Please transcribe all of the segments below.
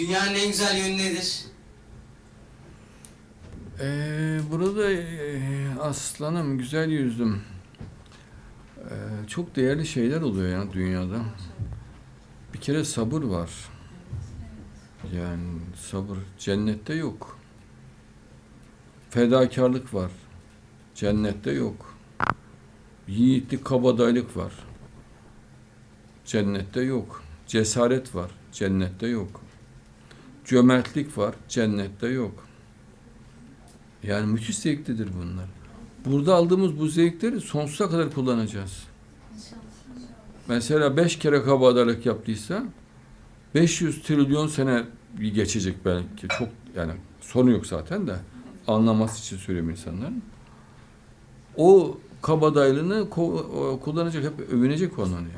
Dünyanın en güzel yönü nedir? Ee, burada e, aslanım, güzel yüzlüm. Ee, çok değerli şeyler oluyor ya dünyada. Bir kere sabır var. Yani sabır cennette yok. Fedakarlık var. Cennette yok. Yiğitlik, kabadayılık var. Cennette yok. Cesaret var. Cennette yok. Cömertlik var. Cennette yok. Yani müthiş zevklidir bunlar. Burada aldığımız bu zevkleri sonsuza kadar kullanacağız. Mesela beş kere kabadayılık yaptıysa 500 trilyon sene geçecek belki. Çok yani sonu yok zaten de anlaması için söylüyorum insanların. O kabadaylığını kullanacak, hep övünecek onun yani.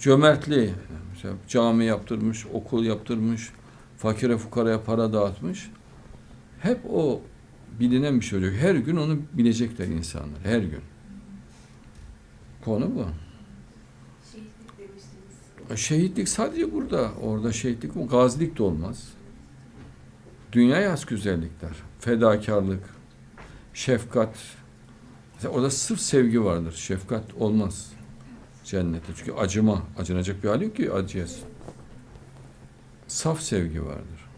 Cömertliği. Mesela cami yaptırmış, okul yaptırmış, fakire fukaraya para dağıtmış. Hep o bilinen bir şey olacak. Her gün onu bilecekler insanlar. Her gün. Konu bu. Şehitlik sadece burada. Orada şehitlik o gazilik de olmaz. Dünyaya has güzellikler. Fedakarlık, şefkat. Mesela orada sırf sevgi vardır. Şefkat olmaz cennette. Çünkü acıma, acınacak bir hal yok ki acıyasın. Saf sevgi vardır.